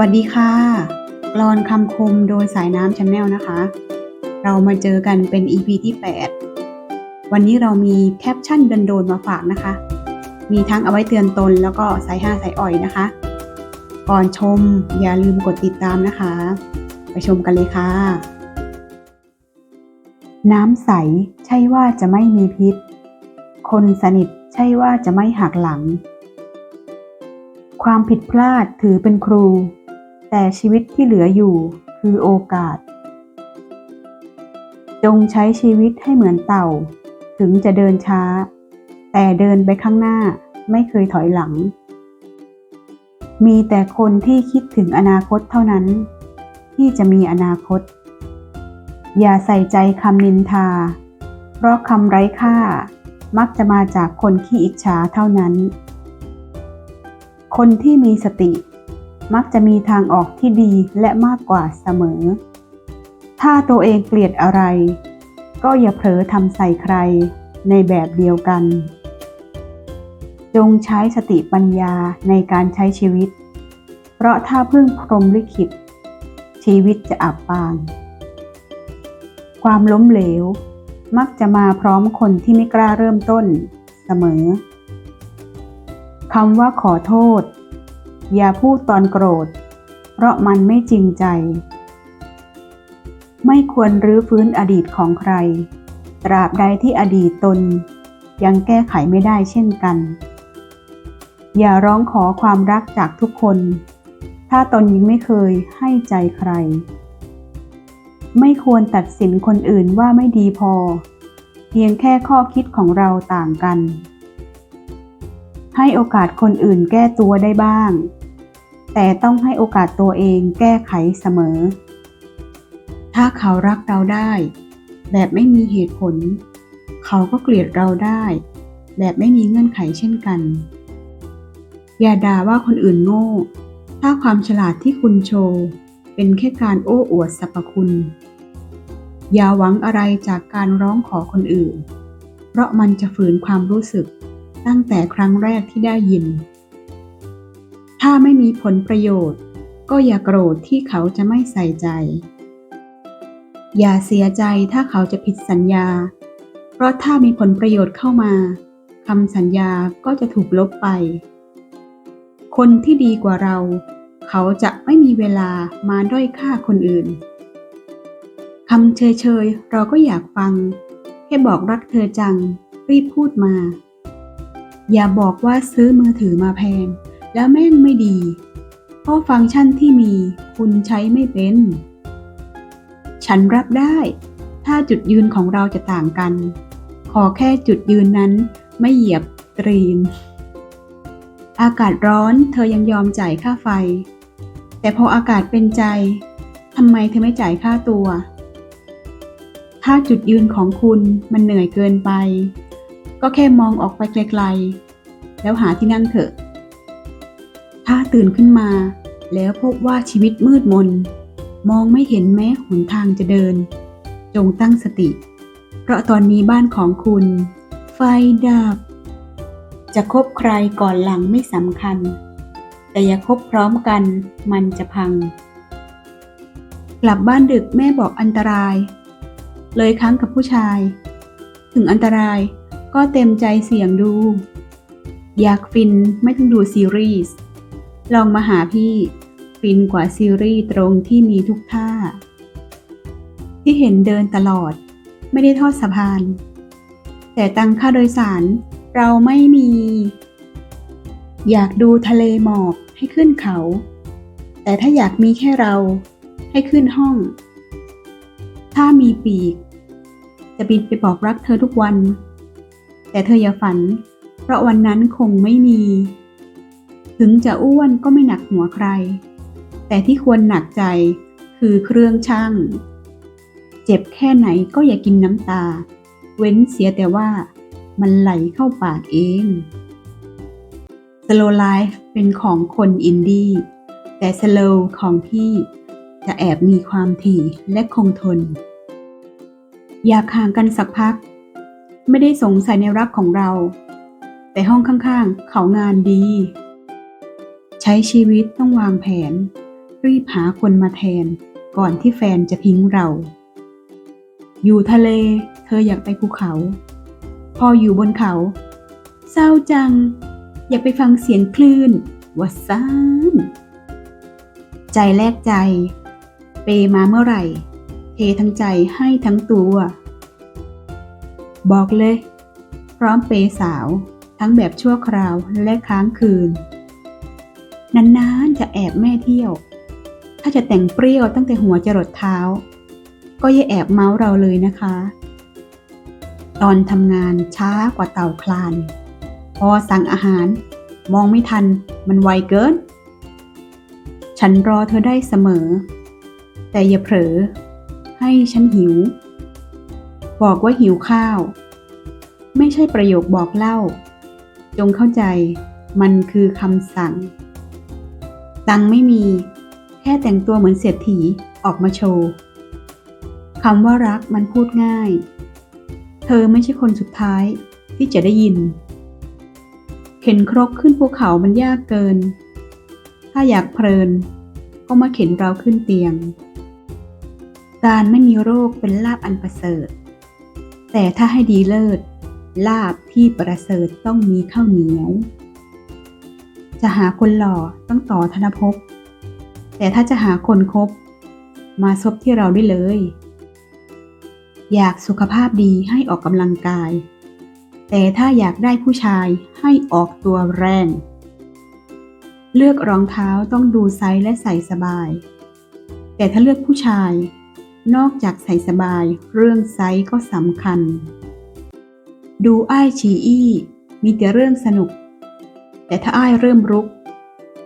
วัสดีค่ะกลอนคำคมโดยสายน้ำชาแนลนะคะ เรามาเจอกันเป็น EP ที่ 8 วันนี้เรามีแคปชั่นดันโดนมาฝากนะคะ มีทั้งเอาไว้เตือนตนแล้วก็สายห้าสายอ่อยนะคะ ก่อนชมอย่าลืมกดติดตามนะคะ ไปชมกันเลยค่ะ น้ำใสใช่ว่าจะไม่มีพิษ คนสนิทใช่ว่าจะไม่หักหลังความผิดพลาดถือเป็นครู แต่ชีวิตที่เหลืออยู่คือโอกาส จงใช้ชีวิตให้เหมือนเต่า ถึงจะเดินช้า แต่เดินไปข้างหน้าไม่เคยถอยหลัง มีแต่คนที่คิดถึงอนาคตเท่านั้น ที่จะมีอนาคต อย่าใส่ใจคำนินทา เพราะคำไร้ค่ามักจะมาจากคนขี้อิจฉาเท่านั้น คนที่มีสติ มักจะมีทางออกที่ดีและมากกว่าเสมอ ถ้าตัวเองเกลียดอะไร ก็อย่าเผลอทำใส่ใครในแบบเดียวกัน จงใช้สติปัญญาในการใช้ชีวิต เพราะถ้าพึ่งพรมลิขิต ชีวิตจะอับปาง ความล้มเหลว มักจะมาพร้อมคนที่ไม่กล้าเริ่มต้นเสมอคำว่าขอโทษ อย่าพูดตอนโกรธ เพราะมันไม่จริงใจ ไม่ควรรื้อฟื้นอดีตของใคร ตราบใดที่อดีตตน ยังแก้ไขไม่ได้เช่นกัน อย่าร้องขอความรักจากทุกคน ถ้าตนยังไม่เคยให้ใจใคร ไม่ควรตัดสินคนอื่นว่าไม่ดีพอ เพียงแค่ข้อคิดของเราต่างกันให้โอกาสคนอื่นแก้ตัวได้บ้าง แต่ต้องให้โอกาสตัวเองแก้ไขเสมอ ถ้าเขารักเราได้ แบบไม่มีเหตุผล เขาก็เกลียดเราได้ แบบไม่มีเงื่อนไขเช่นกัน อย่าด่าว่าคนอื่นโง่ ถ้าความฉลาดที่คุณโชว์ เป็นแค่การโอ้อวดสรรพคุณ อย่าหวังอะไรจากการร้องขอคนอื่น เพราะมันจะฝืนความรู้สึกตั้งแต่ครั้งแรกที่ได้ยิน ถ้าไม่มีผลประโยชน์ ก็อย่าโกรธที่เขาจะไม่ใส่ใจ อย่าเสียใจถ้าเขาจะผิดสัญญา เพราะถ้ามีผลประโยชน์เข้ามาคำสัญญาก็จะถูกลบไป คนที่ดีกว่าเรา เขาจะไม่มีเวลามาด้อยค่าคนอื่นคำเฉยๆ เราก็อยากฟัง แค่บอกรักเธอจัง รีบพูดมา อย่าบอกว่าซื้อมือถือมาแพง แล้วแม่งไม่ดี เพราะฟังก์ชันที่มีคุณใช้ไม่เป็น ฉันรับได้ ถ้าจุดยืนของเราจะต่างกัน ขอแค่จุดยืนนั้นไม่เหยียบตรีน อากาศร้อนเธอยังยอมจ่ายค่าไฟ แต่พออากาศเป็นใจทำไมเธอไม่จ่ายค่าตัว ถ้าจุดยืนของคุณมันเหนื่อยเกินไป ก็แค่มองออกไปไกลๆ แล้วหาที่นั่งเถอะ ถ้าตื่นขึ้นมา แล้วพบว่าชีวิตมืดมน มองไม่เห็นแม้หนทางจะเดิน จงตั้งสติ เพราะตอนนี้บ้านของคุณ ไฟดับ จะคบใครก่อนหลังไม่สำคัญ แต่อย่าคบพร้อมกันมันจะพัง กลับบ้านดึกแม่บอกอันตราย เลยค้างกับผู้ชาย ถึงอันตรายก็เต็มใจเสี่ยงดู อยากฟินไม่ต้องดูซีรีส์ ลองมาหาพี่ฟินกว่าซีรีส์ตรงที่มีทุกท่า ที่เห็นเดินตลอด ไม่ได้ทอดสะพาน แต่ตังค่าโดยสารเราไม่มี อยากดูทะเลหมอกให้ขึ้นเขา แต่ถ้าอยากมีแค่เราให้ขึ้นห้อง ถ้ามีปีก จะบินไปบอกรักเธอทุกวัน แต่เธออย่าฝัน เพราะวันนั้นคงไม่มี ถึงจะอ้วนก็ไม่หนักหัวใคร แต่ที่ควรหนักใจคือเครื่องช่าง เจ็บแค่ไหนก็อย่ากินน้ำตา เว้นเสียแต่ว่ามันไหลเข้าปากเอง Slow Life เป็นของคนอินดี้แต่ Slow ของพี่จะแอบมีความถี่และคงทน อยากห่างกันสักพัก ไม่ได้สงสัยในรักของเรา แต่ห้องข้างๆ เขางานดี ช้ชีวิตต้องวางแผน รีบหาคนมาแทน ก่อนที่แฟนจะทิ้งเรา อยู่ทะเล เธออยากไปภูเขา พออยู่บนเขา เศร้าจัง อยากไปฟังเสียงคลื่นวัดซ่านใจแลกใจ เปมาเมื่อไหร่ เททั้งใจให้ทั้งตัว บอกเลย พร้อมเปสาว ทั้งแบบชั่วคราวและค้างคืน นานๆจะแอบแม่เที่ยว ถ้าจะแต่งเปรี้ยวตั้งแต่หัวจรดเท้า ก็อย่าแอบเมาส์เราเลยนะคะ ตอนทำงานช้ากว่าเต่าคลาน พอสั่งอาหาร มองไม่ทันมันไวเกิน ฉันรอเธอได้เสมอ แต่อย่าเผลอ ให้ฉันหิว บอกว่าหิวข้าว ไม่ใช่ประโยคบอกเล่า จงเข้าใจมันคือคำสั่ง ตังไม่มี แค่แต่งตัวเหมือนเศรษฐีออกมาโชว์คำว่ารักมันพูดง่าย เธอไม่ใช่คนสุดท้ายที่จะได้ยิน เข็นครกขึ้นภูเขามันยากเกิน ถ้าอยากเพลิน ก็มาเข็นเราขึ้นเตียง การไม่มีโรคเป็นลาบอันประเสริฐ แต่ถ้าให้ดีเลิศ ลาบที่ประเสริฐต้องมีข้าวเหนียว จะหาคนหล่อต้องต่อธนภพ แต่ถ้าจะหาคนคบ มาซบที่เราได้เลย อยากสุขภาพดีให้ออกกำลังกาย แต่ถ้าอยากได้ผู้ชายให้ออกตัวแรง เลือกรองเท้าต้องดูไซส์และใส่สบาย แต่ถ้าเลือกผู้ชาย นอกจากใส่สบาย เรื่องไซส์ก็สำคัญ ดูอ้ายฉีอี้ มีแต่เรื่องสนุก แต่ถ้าอ้ายเริ่มรุก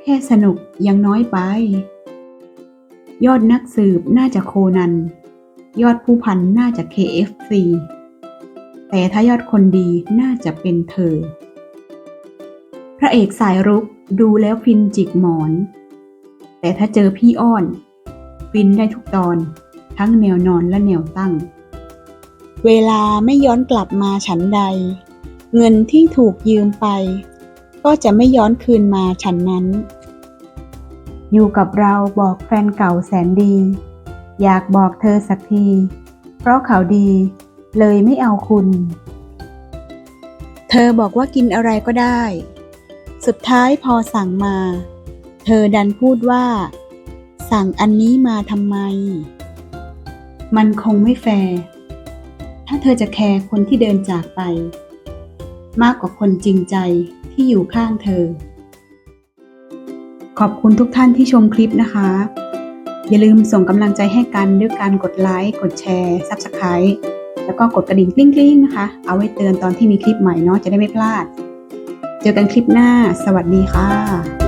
แค่สนุกยังน้อยไป ยอดนักสืบน่าจะโคนัน ยอดผู้พันน่าจะ KFC แต่ถ้ายอดคนดีน่าจะเป็นเธอ พระเอกสายรุกดูแล้วฟินจิกหมอน แต่ถ้าเจอพี่อ้อน ฟินได้ทุกตอน ทั้งแนวนอนและแนวตั้ง เวลาไม่ย้อนกลับมาฉันใด เงินที่ถูกยืมไป ก็จะไม่ย้อนคืนมาฉันนั้น อยู่กับเราบอกแฟนเก่าแสนดี อยากบอกเธอสักที เพราะเขาดี เลยไม่เอาคุณ เธอบอกว่ากินอะไรก็ได้ สุดท้ายพอสั่งมา เธอดันพูดว่า สั่งอันนี้มาทำไม มันคงไม่แฟร์ถ้าเธอจะแคร์คนที่เดินจากไป มากกว่าคนจริงใจ ที่อยู่ข้างเธอ ขอบคุณทุกท่านที่ชมคลิปนะคะ อย่าลืมส่งกำลังใจให้กันด้วยการกดไลค์ กดแชร์ Subscribe แล้วก็กดกระดิ่งกริ้งๆนะคะ เอาไว้เตือนตอนที่มีคลิปใหม่เนาะจะได้ไม่พลาด เจอกันคลิปหน้า สวัสดีค่ะ